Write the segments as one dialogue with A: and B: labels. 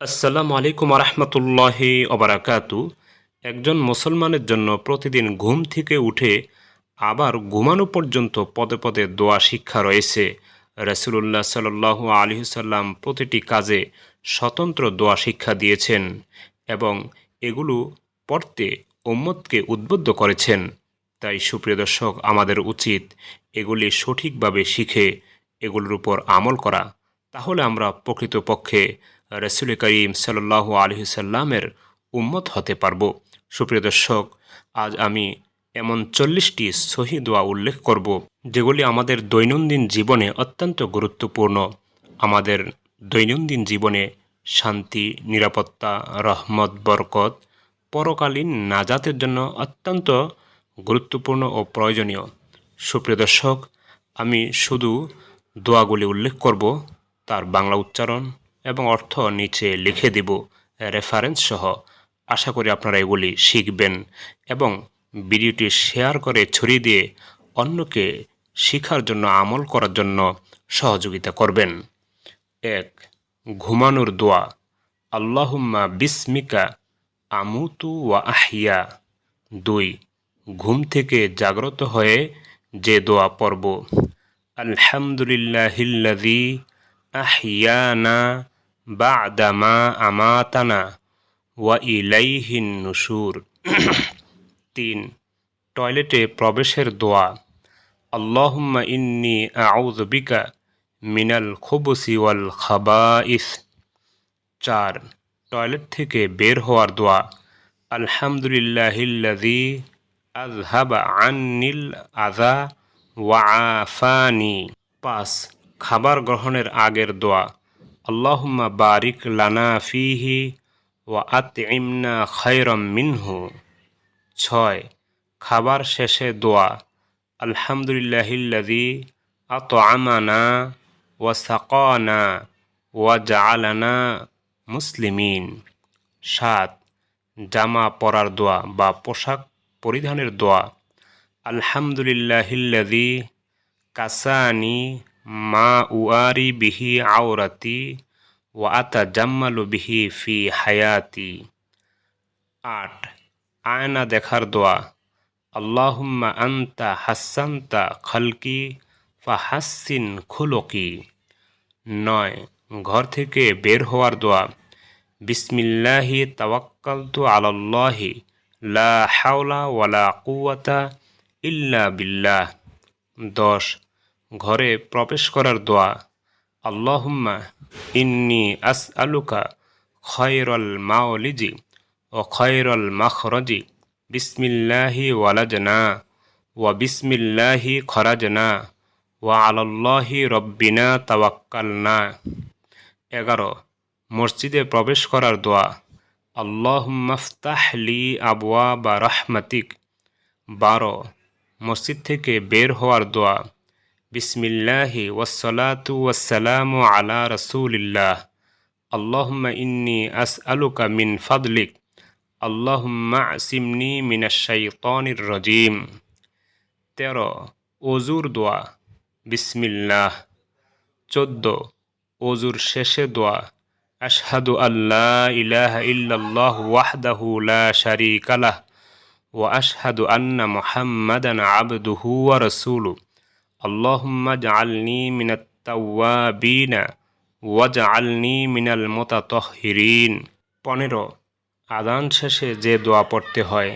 A: আসসালামু আলাইকুম রহমতুল্লাহি অবরাকাতু একজন মুসলমানের জন্য প্রতিদিন ঘুম থেকে উঠে আবার ঘুমানো পর্যন্ত পদে পদে দোয়া শিক্ষা রয়েছে। রসুল্লাহ সাল্লাহ আলহিসাল্লাম প্রতিটি কাজে স্বতন্ত্র দোয়া শিক্ষা দিয়েছেন এবং এগুলো পড়তে উম্মতকে উদ্বুদ্ধ করেছেন। তাই সুপ্রিয় দর্শক, আমাদের উচিত এগুলি সঠিকভাবে শিখে এগুলোর উপর আমল করা। তাহলে আমরা প্রকৃতপক্ষে রসুল করিম সাল্লাহ আলহিসাল্লামের উম্মত হতে পারব। সুপ্রিয় দর্শক, আজ আমি এমন চল্লিশটি সহি দোয়া উল্লেখ করব, যেগুলি আমাদের দৈনন্দিন জীবনে অত্যন্ত গুরুত্বপূর্ণ। আমাদের দৈনন্দিন জীবনে শান্তি, নিরাপত্তা, রহমত, বরকত, পরকালীন নাজাতের জন্য অত্যন্ত গুরুত্বপূর্ণ ও প্রয়োজনীয়। সুপ্রিয় দর্শক, আমি শুধু দোয়াগুলি উল্লেখ করব, তার বাংলা উচ্চারণ এবং অর্থ নিচে লিখে দিব রেফারেন্স সহ। আশা করি আপনারা এগুলি শিখবেন এবং ভিডিওটি শেয়ার করে ছড়িয়ে দিয়ে অন্যকে শিখার জন্য, আমল করার জন্য সহযোগিতা করবেন। এক, ঘুমানোর দোয়া। আল্লাহুম্মা বিস্মিকা আমুতু ওয়া আহিয়া দুই, ঘুম থেকে জাগ্রত হয়ে যে দোয়া পড়ব। আলহামদুলিল্লাহিল্লাযী আহিয়ানা বাদামা আমাতানা ওয়া ইলাইহিন নুশুর। তিন, টয়লেটে প্রবেশের দোয়া। আল্লাহুম্মা ইন্নি আউযু বিকা মিনাল খুবুসি ওয়াল খাবাইস। চার, টয়লেট থেকে বের হওয়ার দোয়া। আলহামদুলিল্লাহিল্লাযী আযহাবা আন্নিল আজা ওয়া আফানি। পাঁচ, খাবার গ্রহণের আগের দোয়া। আল্লাহুম্মা বারিক লানা ফিহি ওয়া আতইমনা খায়রাম মিনহু। ছয়, খাবার শেষে দোয়া। আলহামদুলিল্লাহিল্লাযী আতআমানা ওয়া সাকানা ওয়া জাআলানা মুসলিমিন। সাত, জামা পরার দোয়া বা পোশাক পরিধানের দোয়া। আলহামদুলিল্লাহিল্লাযী কাসানি মা উয়ারি বিহি আওরাতি ওয়া আতা জাম্মালু বিহি ফি হায়াতি আট আয়না দেখার দোয়া। আল্লাহুম্মা আন্তা হাসান্তা খালকি ফাহাসিন খুলকি। নয়, ঘর থেকে বের হওয়ার দোয়া। বিসমিল্লাহি তাওয়াক্কালতু আলাল্লাহি, লা হাওলা ওয়ালা কুওয়াতা ইল্লা বিল্লাহ। দশ ঘরে প্রবেশ করার দোয়া, আল্লাহুম্মা ইন্নি আস আলুকা খয়রল মাওলিজি ও খয়রল মাখরজি, বিসমিল্লাহি ওয়ালাজনা ওয়া বিসমিল্লাহি খরাজনা ওয়া আলাল্লাহি রব্বিনা তাওয়াক্কালনা। এগারো, মসজিদে প্রবেশ করার দোয়া আল্লাহমাফতাহলি আবওয়া বা রহমাতিক। বারো, মসজিদ থেকে বের হওয়ার দোয়া বিসমিল্লাহি ওয়াসলাতু ওয়াসালামু আলা রসুলিল্লাহ আল্লাহুম্মা ইন্নি আস আলুকা মিন ফাদলিক আল্লাহুম্মা আসিমনি মিনাশাইতানির রজিম তেরো অজুর দোয়া বিসমিল্লাহ চোদ্দ অজুর শেষে দোয়া আশহাদু আল্লাহ ইলাহা ইল্লাল্লাহ ওয়াহদাহু লা শারীকা লাহ ওয়া আশহাদু আন্না মুহাম্মাদান আবদুহু ওয়া রাসূলুহু আল্লাহুম্মা জাআলনি মিনাত তাওয়াবিনা ওয়াজআলনি মিনাল মুতাতাহহিরিন পনেরো আদান শেষে যে দোয়া পড়তে হয়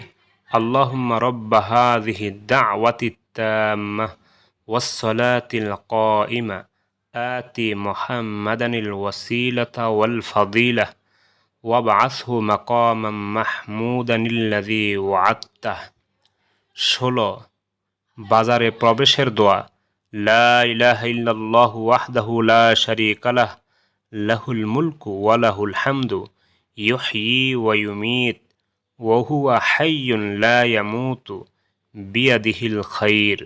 A: আল্লাহুম্মা রব্বা হাযিহি দাওয়াতি তাম্মাহ ওয়াস-সালাতিল কাইমা آتي محمدا الوسيلة والفضيلة وابعثه مقاما محمودا الذي وعدته ষোলো বাজারে প্রবেশের দোয়া ওয়াহদাহু লা শারীকা লাহ, লাহুল মুলকু ওয়া লাহুল হামদু, ইউহয়ি ওয়া ইউমীত, ওয়া হুয়া হাইয়ুন লা ইয়ামুতু বিয়াদিহিল খাইর,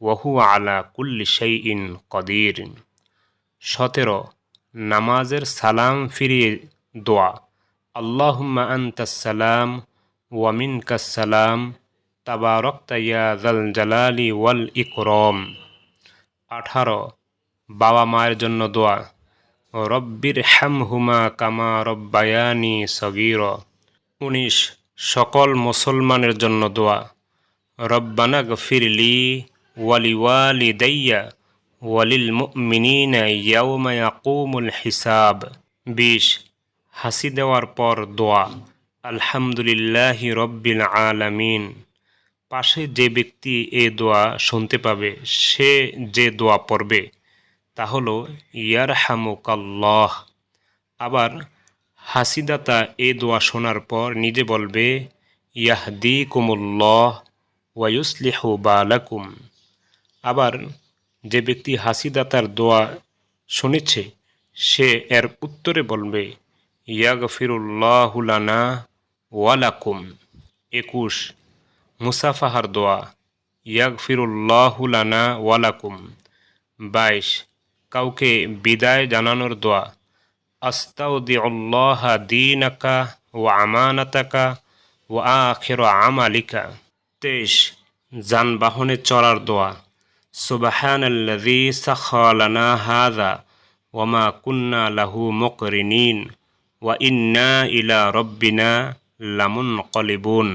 A: ওয়া হুয়া আলা কুল্লি শাইইন কাদির। সতেরো, নামাজের সালাম ফিরিয়ে দোয়া। আল্লাহুম্মা আন্তাসালাম ওয়ামিনকাসালাম তাবারকতা ইয়া জাল ওয়াল ইকরম। আঠারো। বাবা মায়ের জন্য দোয়া। রব্বির হ্যামহুমা কামা রব্বায়ানি সগির। উনিশ, সকল মুসলমানের জন্য দোয়া। রব্বানা গফিরলি ওয়ালি দাইয়া ওয়ালিল ইয়াকুমুল হিসাব। বিশ, হাসি দেওয়ার পর দোয়া। আলহামদুলিল্লাহি রব্বিল আলামিন। পাশে যে ব্যক্তি এ দোয়া শুনতে পাবে, সে যে দোয়া পড়বে, তা হলো ইয়ার হামুকাল্লাহ আবার, হাসিদাতা এ দোয়া শোনার পর নিজে বলবে ইয়াহদি কুমুল্লহ ওয়ায়ুসলিহু বালাকুম। আবার, যে ব্যক্তি হাসিদাতার দোয়া শুনেছে, সে এর উত্তরে বলবে ইয়াগফিরুল্লাহুলানা ওয়ালাকুম একুশ মুসাফাহার দোয়া ইয়াগফিরুল্লাহুলানা ওয়ালাকুম বাইশ কাউকে বিদায় জানানোর দোয়া আস্তাউদ্দিউল্লাহ দিনাকা ও আমানাতাকা ও আখের আমালিকা তেইশ যানবাহনে চড়ার দোয়া সুবাহানাল্লাযী সাখালানা হাযা ওয়ামা কুন্না লাহু মুকরিনিন ওয়া ইন্না ইলা রব্বিনা লামুনকলিবুন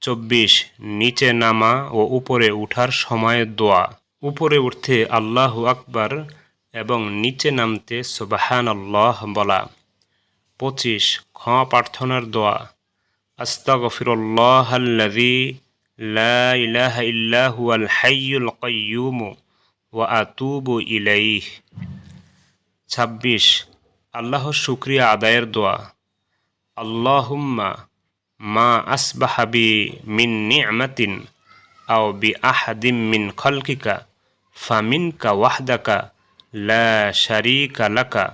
A: চব্বিশ, নিচে নামা ও উপরে উঠার সময়ের দোয়া। উপরে উঠতে আল্লাহ আকবার এবং নিচে নামতে সুবাহান আল্লাহ বলা। পঁচিশ, ক্ষমা প্রার্থনার দোয়া। আস্তাগফিরুল্লাহ আল্লাযী লা ইলাহা ইল্লা হুয়াল হাইয়ুল ওয়া আতুবু ইলাইহ। ছাব্বিশ, আল্লাহর শুক্রিয়া আদায়ের দোয়া। আল্লাহুম্মা মা আসবাহাবি মিন নি'মাতিন আও বি আহাদিম মিন খলকিকা, ফামিনকা ওয়াহদাকা, লা শারিকা লাকা,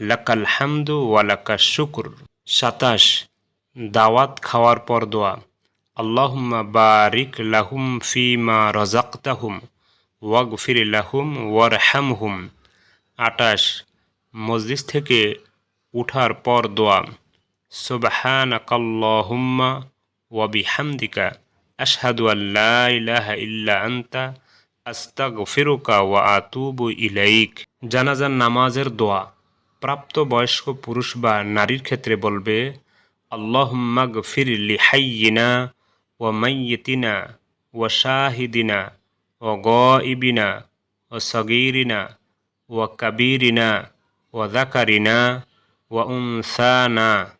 A: লাকাল হামদু ওয়ালাকা শুকুর। সাতাশ, দাওয়াত খাওয়ার পর দোয়া। আল্লাহুম্মা বারিক লাহুম ফিমা রজাক্তাহুম ওয়াগফির লাহুম ওয়ারহামহুম। আটাশ মসজিদ থেকে উঠার পর দোয়া। সুবহানাকাল্লাহুম্মা ওয়া বিহামদিকা আশহাদু আল্লা ইলাহা ইল্লা আনতা আস্তাগফিরুকা ওয়া আতুবু ইলাইক জানাজার নামাজের দোয়া প্রাপ্ত বয়স্ক পুরুষ বা নারীর ক্ষেত্রে বলবে, আল্লাহুম্মা গফির লিহাইয়িনা ওয়া মাইয়িতিনা ওয়া শাহিদিনা ওয়া গাইবিনা ওয়া সগীরিনা ওয়া কাবীরিনা ওয়া যাকারিনা ওয়া উনসানা।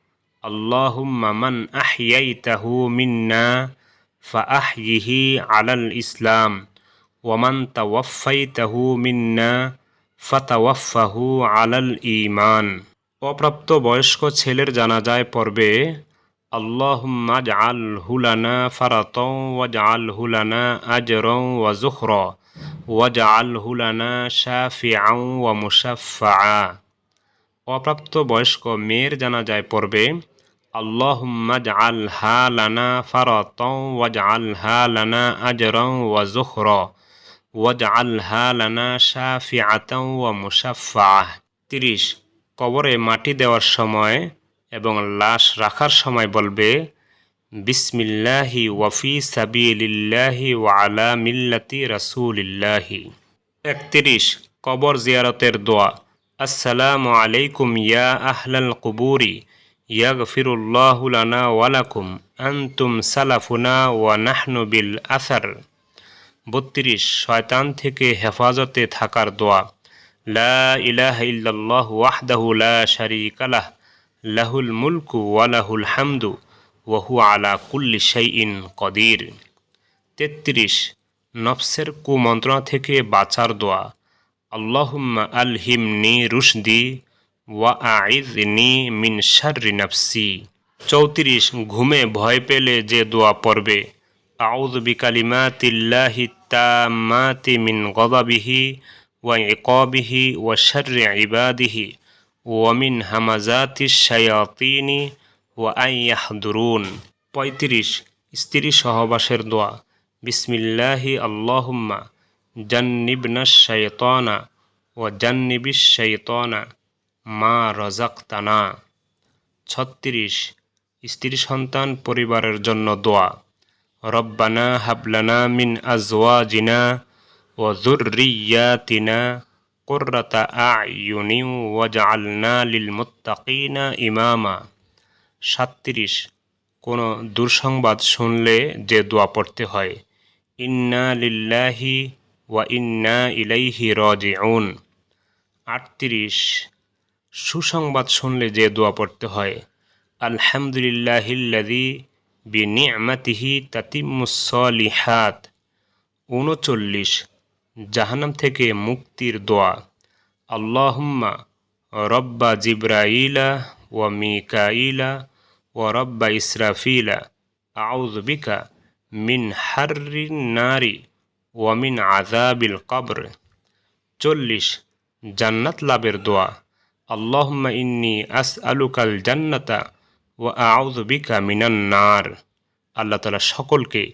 A: ইসলাম মিন্না ইমান অপ্রাপ্ত বয়স্ক ছেলের জানাজায় পড়বে, আল্লাহুম্মা জাআল হুলানা ফারাতন ওয়াজআল হুলানা আজরন ওয়া যুখরা ওয়াজআল হুলানা শাফিআন ওয়া মুশাফফাআ। অপ্রাপ্ত বয়স্ক মেয়ের জানাজায় পড়বে, আল্লাহুম্মা জাআল হালানা ফারাতন ওয়াজআল হালানা আজরন ওয়া যুখরা ওয়াজআল হালানা শাফিআতান ওয়া মুশাফফাআ তিরিশ, কবরে মাটি দেওয়ার সময় এবং লাশ রাখার সময় বলবে, বিসমিল্লাহি ওয়াফি সাবিলিল্লাহি ওয়া আলা মিল্লাতি রাসূলিল্লাহি। একত্রিশ, কবর জিয়ারতের দোয়া। আসসালামু আলাইকুম ইয়া আহলাল কুবুরি, ইয়াগফিরুল্লাহু লানা ওয়া লাকুম, আনতুম সালাফুনা ওয়া নাহনু বিল আসার। বত্রিশ, শয়তান থেকে হেফাজতে থাকার দোয়া। লা ইলাহা ইল্লাল্লাহ ওয়াহদাহু লা শারীকা লাহ, লাহুল মুলকু ওয়া লাহুল হামদু, ওয়া হুয়া আলা কুল্লি শাইইন কদির। তেত্রিশ, নফসের কুমন্ত্রণা থেকে বাঁচার দোয়া। আল্লাহুম্মা আলহিমনি রুশদি ওয়া আইজনি মিন শাররি নফসি। চৌত্রিশ, ঘুমে ভয় পেলে যে দোয়া পড়বে। আউযু বিকালিমাতিল্লাহি তাম্মাতি মিন গদাবিহি ওয়া ইকাবিহি ওয়া শাররি ইবাদিহি ওয়া মিন হামাজাতিশ শায়াতিনি ওয়া আন ইয়াহদুরুন। পঁয়ত্রিশ, স্ত্রী সহবাসের দোয়া। বিসমিল্লাহি আল্লাহুম্মা। জান্নিবনা শাইতানা ও জান্নিবিশ শাইতানা মা রজাক্তানা ছত্রিশ, স্ত্রী সন্তান পরিবারের জন্য দোয়া। রব্বানা হাবলানা মিন আজওয়া জিনা ও যুররিয়াতিনা কুররাতা আয়ুনি ওয়াজআলনা লিল মুত্তাকিনা ইমামা। সাতত্রিশ, কোনো দুঃসংবাদ শুনলে যে দোয়া পড়তে হয়, ইন্না লিল্লাহি ওয়া ইন্না ইলাইহি রাজিউন। আটত্রিশ, সুসংবাদ শুনলে যে দোয়া পড়তে হয় আলহামদুলিল্লাহিল্লাদি বি নিয়ামাতিহি তাতিমুসলিহাত উনচল্লিশ, জাহান্নাম থেকে মুক্তির দোয়া, আল্লাহুম্মা রব্বা জিব্রাইলা ওয়া মিকাইলা ওয়া রব্বা ইসরাফিলা, আউযু বিকা মিন হাররিন নারি। ওয়া আজাবিল কবর। চল্লিশ, জান্নাত লাভের দোয়া। আল্লাহ ইন্নি আস আলুকাল জান্নাতা ও আউজবিকা বিকা মিনান নার। আল্লাহ তালা সকলকে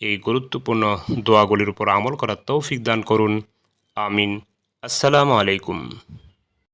A: এই গুরুত্বপূর্ণ দোয়াগুলির উপর আমল করার তৌফিক দান করুন। আমিন। আসসালামু আলাইকুম।